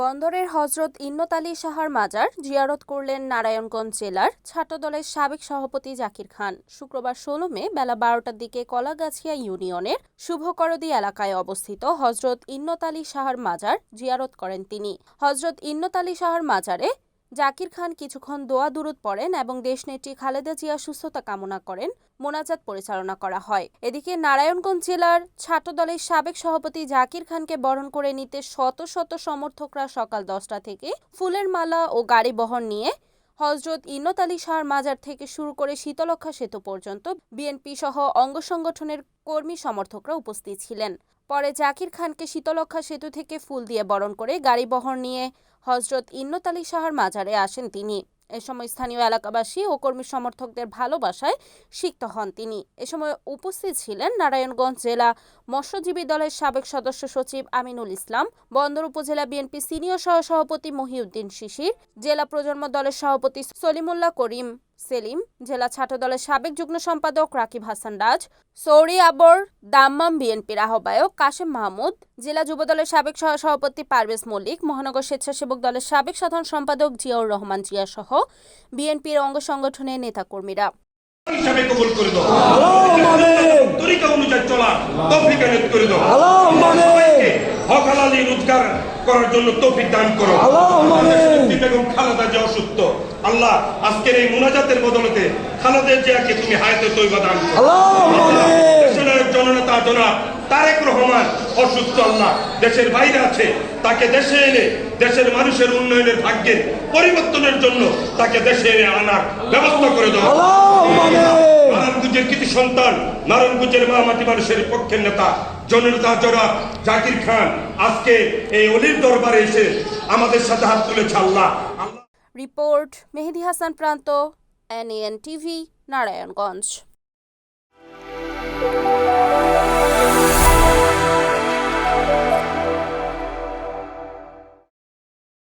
বন্দরের হজরত ইন্নত আলী মাজার জিয়ারত করলেন নারায়ণগঞ্জ জেলার ছাত্রদলের সাবেক সভাপতি জাকির খান। শুক্রবার ষোলো মে বেলা বারোটার দিকে কলাগাছিয়া ইউনিয়নের শুভকরদি এলাকায় অবস্থিত হজরত ইন্নত আলী মাজার জিয়ারত করেন তিনি। হজরত ইন্নত আলী মাজারে জাকির খান কিছুক্ষণ দোয়া দুরুদ পড়েন এবং দেশনেত্রী খালেদা জিয়া সুস্থতা কামনা করেন, মোনাজাত পরিচালনা করা হয়। এদিকে নারায়ণগঞ্জ জেলার ছাত্রদলের সাবেক সভাপতি জাকির খানকে বরণ করে নিতে শত শত সমর্থকরা সকাল দশটা থেকে ফুলের মালা ও গাড়ি বহন নিয়ে হজরত ইনত আলী শাহর মাজার থেকে শুরু করে শীতলক্ষা সেতু পর্যন্ত বিএনপি সহ অঙ্গ সংগঠনের কর্মী সমর্থকরা উপস্থিত ছিলেন। পরে জাকির খানকে শীতলক্ষা সেতু থেকে ফুল দিয়ে বরণ করে গাড়ি বহর নিয়ে হজরত ইন্নত আলী শাহর মাজারে আসেন তিনি। এ সময় স্থানীয় এলাকাবাসী ও কর্মী সমর্থকদের ভালোবাসায় সিক্ত হন তিনি। এ সময় উপস্থিত ছিলেন নারায়ণগঞ্জ জেলা মৎস্যজীবী দলের সাবেক সদস্য সচিব আমিনুল ইসলাম, বন্দর উপজেলা বিএনপি সিনিয়র সহ সভাপতি মহিউদ্দিন শিশির, জেলা প্রজন্ম দলের সভাপতি সলিমুল্লাহ করিম। সেলিম জেলা ছাত্র দলের সাবেক যুগ্ম সম্পাদক রাকিব হাসান রাজ সৌরি আবর দাম্মাম বিএনপির আহ্বায়ক কাশেম মাহমুদ জেলা যুব দলের সাবেক সহসভাপতি পারভেজ মল্লিক মহানগর স্বেচ্ছাসেবক দলের সাবেক সাধারণ সম্পাদক জিয়াউর রহমান জিয়া সহ বিএনপির অঙ্গ সংগঠনের নেতাকর্মীরা। হিসাবে কবুল করে দাও। তরিকা অনুযায়ী চলা তৌফিক করে দাও। হক হালালি রোজগার করার জন্য তৌফিক দান করো। বেগম খালেদা যে অসুস্থ আল্লাহ আজকের এই মুনাজাতের বদলতে খালেদের জিয়াকে তুমি হায়াতে তৈবা দান করো। জননেতা জনাব তারেক রহমান অসুস্থ আল্লাহ দেশের বাইরে আছে। তাকে দেশে এনে দেশের মানুষের উন্নয়নের ভাগ্যের পরিবর্তনের জন্য তাকে দেশে এনে আনার ব্যবস্থা করে দাও নারায়ণগঞ্জের কৃতি সন্তান নারায়ণগঞ্জের মামাটি মানুষের পক্ষের নেতা জননেতা জরা জাকির খান আজকে এই অলির দরবারে এসে আমাদের সাথে হাত তুলেছে আল্লাহ। আল্লাহ রিপোর্ট মেহেদি হাসান প্রান্ত এনএন টিভি নারায়ণগঞ্জ।